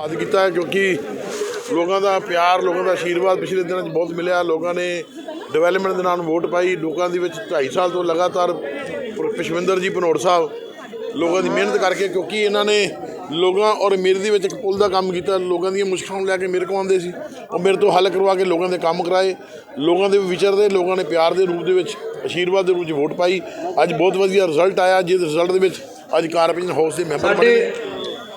ਆਦ ਕੀਤਾ ਕਿਉਂਕਿ ਲੋਕਾਂ ਦਾ ਪਿਆਰ ਲੋਕਾਂ ਦਾ ਆਸ਼ੀਰਵਾਦ ਪਿਛਲੇ ਦਿਨਾਂ 'ਚ ਬਹੁਤ ਮਿਲਿਆ। ਲੋਕਾਂ ਨੇ ਡਿਵੈਲਪਮੈਂਟ ਦੇ ਨਾਮ ਵੋਟ ਪਾਈ। ਲੋਕਾਂ ਦੇ ਵਿੱਚ 2.5 ਸਾਲ ਤੋਂ ਲਗਾਤਾਰ ਪਸ਼ਵਿੰਦਰ ਜੀ ਭਨੋੜ ਸਾਹਿਬ ਲੋਕਾਂ ਦੀ ਮਿਹਨਤ ਕਰਕੇ ਕਿਉਂਕਿ ਇਹਨਾਂ ਨੇ ਲੋਕਾਂ ਔਰ ਮੇਰੇ ਦੇ ਵਿੱਚ ਇੱਕ ਪੁਲ ਦਾ ਕੰਮ ਕੀਤਾ। ਲੋਕਾਂ ਦੀਆਂ ਮੁਸ਼ਕਲਾਂ ਨੂੰ ਲੈ ਕੇ ਮੇਰੇ ਕੋਲ ਆਉਂਦੇ ਸੀ। ਉਹ ਮੇਰੇ ਤੋਂ ਹੱਲ ਕਰਵਾ ਕੇ ਲੋਕਾਂ ਦੇ ਕੰਮ ਕਰਾਏ। ਲੋਕਾਂ ਦੇ ਵਿਚਰਦੇ ਲੋਕਾਂ ਨੇ ਪਿਆਰ ਦੇ ਰੂਪ ਦੇ ਵਿੱਚ ਆਸ਼ੀਰਵਾਦ ਦੇ ਰੂਪ 'ਚ ਵੋਟ ਪਾਈ। ਅੱਜ ਬਹੁਤ ਵਧੀਆ ਰਿਜ਼ਲਟ ਆਇਆ। ਜਿਸ ਰਿਜ਼ਲਟ ਦੇ ਵਿੱਚ ਅੱਜ ਕਾਰਪੋਰੇਸ਼ਨ ਹਾਊਸ ਦੇ ਮੈਂਬਰ ਬਣੇ।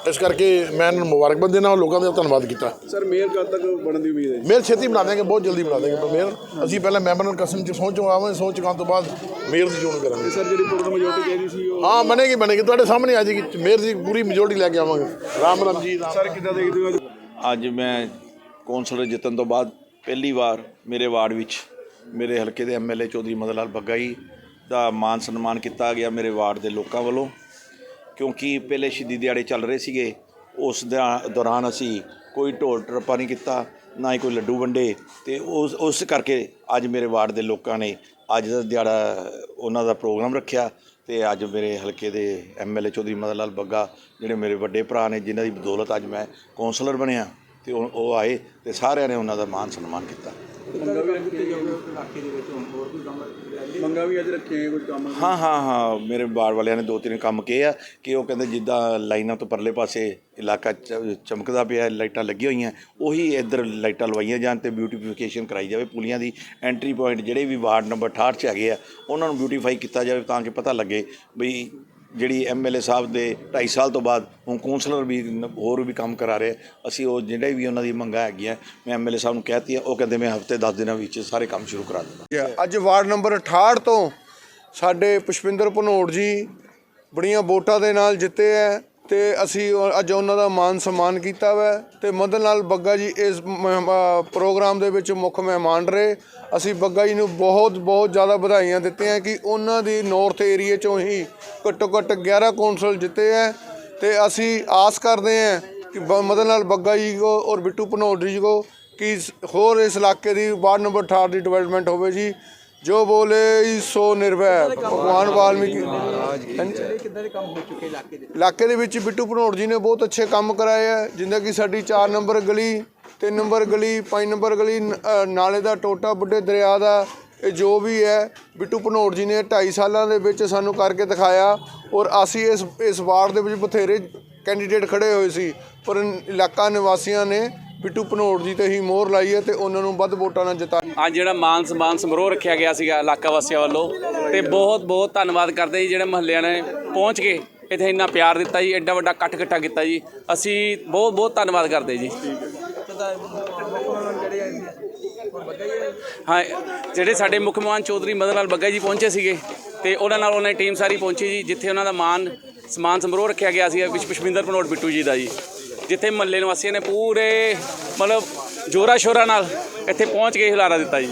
ਇਸ ਕਰਕੇ ਮੈਂ ਇਹਨਾਂ ਨੂੰ ਮੁਬਾਰਕਬਾਦ ਦੇਣਾ ਔਰ ਲੋਕਾਂ ਦਾ ਧੰਨਵਾਦ ਕੀਤਾ। ਸਰ ਮੇਅਰ ਕਦ ਤੱਕ ਬਣਨ ਦੀ ਉਮੀਦ ਹੈ? ਮੇਅਰ ਛੇਤੀ ਬਣਾ ਦੇਂਗੇ ਬਹੁਤ ਜਲਦੀ ਬਣਾ ਦੇਂਗੇ ਮੇਅਰ ਅਸੀਂ ਪਹਿਲਾਂ ਮੈਂਬਰ ਨਾਲ ਕਸਮ ਚ ਸਹੁੰ ਚੁਕਾਵਾਂਗੇ ਸਹੁੰ ਚੁਕਾਉਣ ਤੋਂ ਬਾਅਦ ਮੇਅਰ ਦੀ ਚੋਣ ਕਰਾਂਗੇ। ਸਰ ਜਿਹੜੀ ਪੁਲਿਸ ਮੈਜੋਰਟੀ ਕਹਿੰਦੀ ਸੀ ਉਹ ਹਾਂ ਬਣੇਗੀ ਬਣੇਗੀ। ਤੁਹਾਡੇ ਸਾਹਮਣੇ ਆ ਜਾਏਗੀ ਮੇਅਰ ਦੀ ਪੂਰੀ ਮੈਜੋਰਟੀ ਲੈ ਕੇ ਆਵਾਂਗੇ। ਰਾਮ ਰਾਮ ਜੀ ਸਰ ਕਿੱਦਾਂ ਦੇਖਦੇ ਹੋ ਅੱਜ? ਮੈਂ ਕੌਂਸਲਰ ਜਿੱਤਣ ਤੋਂ ਬਾਅਦ ਪਹਿਲੀ ਵਾਰ ਮੇਰੇ ਵਾਰਡ ਵਿੱਚ ਮੇਰੇ ਹਲਕੇ ਦੇ ਐਮਐਲਏ ਚੌਧਰੀ ਮਦਨ ਲਾਲ ਬੱਗਾ ਜੀ ਦਾ ਮਾਨ ਸਨਮਾਨ ਕੀਤਾ ਗਿਆ ਮੇਰੇ ਵਾਰਡ ਦੇ ਲੋਕਾਂ ਵੱਲੋਂ। ਕਿਉਂਕਿ ਪਹਿਲੇ ਸ਼ਹੀਦੀ ਦਿਹਾੜੇ ਚੱਲ ਰਹੇ ਸੀਗੇ, ਉਸ ਦੌਰਾਨ ਅਸੀਂ ਕੋਈ ਢੋਲ ਟਰੱਪਾ ਨਹੀਂ ਕੀਤਾ, ਨਾ ਹੀ ਕੋਈ ਲੱਡੂ ਵੰਡੇ ਤੇ ਉਸ ਉਸ ਕਰਕੇ ਅੱਜ ਮੇਰੇ ਵਾਰਡ ਦੇ ਲੋਕਾਂ ਨੇ ਅੱਜ ਦਾ ਦਿਹਾੜਾ, ਉਹਨਾਂ ਦਾ ਪ੍ਰੋਗਰਾਮ ਰੱਖਿਆ ਤੇ ਅੱਜ ਮੇਰੇ ਹਲਕੇ ਦੇ ਐਮਐਲਏ ਚੌਧਰੀ ਮਦਨ ਲਾਲ ਬੱਗਾ, ਜਿਹੜੇ ਮੇਰੇ ਵੱਡੇ ਭਰਾ ਨੇ, ਜਿਨ੍ਹਾਂ ਦੀ ਬਦੌਲਤ ਅੱਜ ਮੈਂ ਕੌਂਸਲਰ ਬਣਿਆ ਤੇ ਉਹ ਉਹ ਆਏ ਤੇ ਸਾਰਿਆਂ ਨੇ ਉਹਨਾਂ ਦਾ ਮਾਨ ਸਨਮਾਨ ਕੀਤਾ। ਮੰਗਾ ਵੀ ਰੱਖੀ ਜਾਊਗਾ ਇਲਾਕੇ ਦੇ ਵਿੱਚ ਹੁਣ ਹੋਰ ਕੋਈ ਕੰਮ ਮੰਗਾ ਵੀ ਅੱਜ ਰੱਖੇ ਕੋਈ ਕੰਮ ਹਾਂ ਹਾਂ ਹਾਂ ਮੇਰੇ ਬਾਰ ਵਾਲਿਆਂ ਨੇ ਦੋ ਤਿੰਨ ਕੰਮ ਕੀਏ ਆ ਕਿ ਉਹ ਕਹਿੰਦੇ ਜਿੱਦਾਂ ਲਾਈਨਾਂ ਤੋਂ ਪਰਲੇ ਪਾਸੇ ਇਲਾਕਾ ਚ- ਚਮਕਦਾ ਪਿਆ ਲਾਈਟਾਂ ਲੱਗੀਆਂ ਹੋਈਆਂ ਉਹੀ ਇੱਧਰ ਲਾਈਟਾਂ ਲਵਾਈਆਂ ਜਾਣ ਤੇ ਬਿਊਟੀਫਿਕੇਸ਼ਨ ਕਰਾਈ ਜਾਵੇ ਪੁਲੀਆਂ ਦੀ। ਐਂਟਰੀ ਪੁਆਇੰਟ ਜਿਹੜੇ ਵੀ ਵਾਰਡ ਨੰਬਰ 68 ਚ ਹੈਗੇ ਆ ਉਹਨਾਂ ਨੂੰ ਬਿਊਟੀਫਾਈ ਕੀਤਾ ਜਾਵੇ ਤਾਂ ਕਿ ਪਤਾ ਲੱਗੇ ਵੀ ਜਿਹੜੀ ਐਮਐਲਏ ਸਾਹਿਬ ਦੇ 2.5 ਸਾਲ ਤੋਂ ਬਾਅਦ ਹੁਣ ਕੌਂਸਲਰ ਵੀ ਹੋਰ ਵੀ ਕੰਮ ਕਰਾ ਰਹੇ ਅਸੀਂ ਉਹ ਜਿਹੜੇ ਵੀ ਉਹਨਾਂ ਦੀ ਮੰਗਾਂ ਹੈਗੀਆਂ, ਮੈਂ ਐਮਐਲਏ ਸਾਹਿਬ ਨੂੰ ਕਹਿਤੀ ਉਹ ਕਹਿੰਦੇ ਮੈਂ ਹਫ਼ਤੇ 10 ਦਿਨਾਂ ਵਿੱਚ ਸਾਰੇ ਕੰਮ ਸ਼ੁਰੂ ਕਰਾ ਦੂੰਗਾ ਅੱਜ ਵਾਰਡ ਨੰਬਰ 68 ਤੋਂ ਸਾਡੇ ਪੁਸ਼ਪਿੰਦਰ ਭਨੋੜ ਜੀ ਬੜੀਆਂ ਵੋਟਾਂ ਦੇ ਨਾਲ ਜਿੱਤੇ ਹੈ ਤੇ ਅਸੀਂ ਉਹ- ਅੱਜ ਉਹਨਾਂ ਦਾ ਮਾਨ ਸਨਮਾਨ ਕੀਤਾ ਵਾ ਤੇ ਮਦਨ ਲਾਲ ਬੱਗਾ ਜੀ ਇਸ ਮਹਿਮ- ਅ, ਪ੍ਰੋਗਰਾਮ ਦੇ ਵਿੱਚ ਮੁੱਖ ਮਹਿਮਾਨ ਰਹੇ। ਅਸੀਂ ਬੱਗਾ ਜੀ ਨੂੰ ਬਹੁਤ ਬਹੁਤ ਜ਼ਿਆਦਾ ਵਧਾਈਆਂ ਦਿੱਤੀਆਂ ਕਿ ਉਹਨਾਂ ਦੀ ਨਾਰਥ ਏਰੀਆ ਚੋਂ ਹੀ ਘੱਟੋ ਘੱਟ 11 ਕੌਂਸਲ ਜਿੱਤੇ ਹੈ ਤੇ ਅਸੀਂ ਆਸ ਕਰਦੇ ਹਾਂ ਕਿ ਬ- ਮਦਨ ਲਾਲ ਬੱਗਾ ਜੀ ਕੋ ਔਰ ਬਿੱਟੂ ਭਨੋੜ ਜੀ ਕੋ ਕਿ ਇਸ- ਹੋਰ ਇਸ ਇਲਾਕੇ ਦੀ ਵਾਰਡ ਨੰਬਰ 68 ਦੀ ਡਿਵੈਲਪਮੈਂਟ ਹੋਵੇ ਜੀ। ਜੋ ਬੋਲੇ ਸੋ ਨਿਰਭੈ ਭਗਵਾਨ ਵਾਲਮੀਕੀ ਕਿੱਦਾਂ ਦੇ ਕੰਮ ਹੋ ਚੁੱਕੇ ਇਲਾਕੇ ਦੇ? ਇਲਾਕੇ ਦੇ ਵਿੱਚ ਬਿੱਟੂ ਭਨੋੜ ਜੀ ਨੇ ਬਹੁਤ ਅੱਛੇ ਕੰਮ ਕਰਾਏ ਆ ਜਿੰਦਾ ਕਿ ਸਾਡੀ 4 ਨੰਬਰ ਗਲੀ 3 ਨੰਬਰ ਗਲੀ 5 ਨੰਬਰ ਗਲੀ ਨਾਲੇ ਦਾ ਟੋਟਾ ਬੁੱਢੇ ਦਰਿਆ ਦਾ ਇਹ ਜੋ ਵੀ ਹੈ ਬਿੱਟੂ ਭਨੋੜ ਜੀ ਨੇ 2.5 ਸਾਲਾਂ ਦੇ ਵਿੱਚ ਸਾਨੂੰ ਕਰਕੇ ਦਿਖਾਇਆ ਔਰ ਅਸੀਂ ਇਸ ਇਸ ਵਾਰਡ ਦੇ ਵਿੱਚ ਬਥੇਰੇ ਕੈਂਡੀਡੇਟ ਖੜੇ ਹੋਏ ਸੀ ਪਰ ਇਲਾਕਾ ਨਿਵਾਸੀਆਂ ਨੇ ਬਿੱਟੂ ਭਨੋੜ ਜੀ ਤੇ ਹੀ ਮੋਹਰ ਲਾਈ ਹੈ ਤੇ ਉਹਨਾਂ ਨੂੰ ਵੱਧ ਵੋਟਾਂ ਨਾਲ ਜਿਤਾਇਆ ਅੱਜ ਜਿਹੜਾ ਮਾਨ ਸਨਮਾਨ ਸਮਾਰੋਹ ਰੱਖਿਆ ਗਿਆ ਸੀਗਾ ਇਲਾਕਾ ਵਾਸੀਆਂ ਵੱਲੋਂ ਤੇ ਬਹੁਤ ਬਹੁਤ ਧੰਨਵਾਦ ਕਰਦੇ ਜੀ ਜਿਹੜੇ ਮਹੱਲਿਆਂ ਨੇ ਪਹੁੰਚ ਕੇ ਇੱਥੇ ਇੰਨਾ ਪਿਆਰ ਦਿੱਤਾ ਜੀ, ਐਡਾ ਵੱਡਾ ਇਕੱਠ ਇਕੱਠਾ ਕੀਤਾ ਜੀ। ਅਸੀਂ ਬਹੁਤ ਬਹੁਤ ਧੰਨਵਾਦ ਕਰਦੇ ਜੀ। ਹਾਂ, ਜਿਹੜੇ ਸਾਡੇ ਮੁੱਖ ਮਹਿਮਾਨ ਚੌਧਰੀ ਮਦਨ ਲਾਲ ਬੱਗਾ ਜੀ ਪਹੁੰਚੇ ਸੀਗੇ ਤੇ ਉਹਨਾਂ ਨਾਲ ਉਹਨਾਂ ਦੀ ਟੀਮ ਸਾਰੀ ਪਹੁੰਚੀ ਜੀ, ਜਿੱਥੇ ਉਹਨਾਂ ਦਾ ਮਾਨ ਸਮਾਨ ਸਮਾਰੋਹ ਰੱਖਿਆ ਗਿਆ ਸੀਗਾ, ਵਿੱਚ ਪੁਸ਼ਪਿੰਦਰ ਭਨੋਟ ਬਿੱਟੂ ਜੀ ਦਾ ਜੀ। ਜਿੱਥੇ ਮਹੱਲੇ ਨਿਵਾਸੀਆਂ ਨੇ ਪੂਰੇ ਮਤਲਬ ਜੋਰਾ ਸ਼ੋਰਾ ਨਾਲ ਇੱਥੇ ਪਹੁੰਚ ਕੇ ਹੁਲਾਰਾ ਦਿੱਤਾ ਜੀ।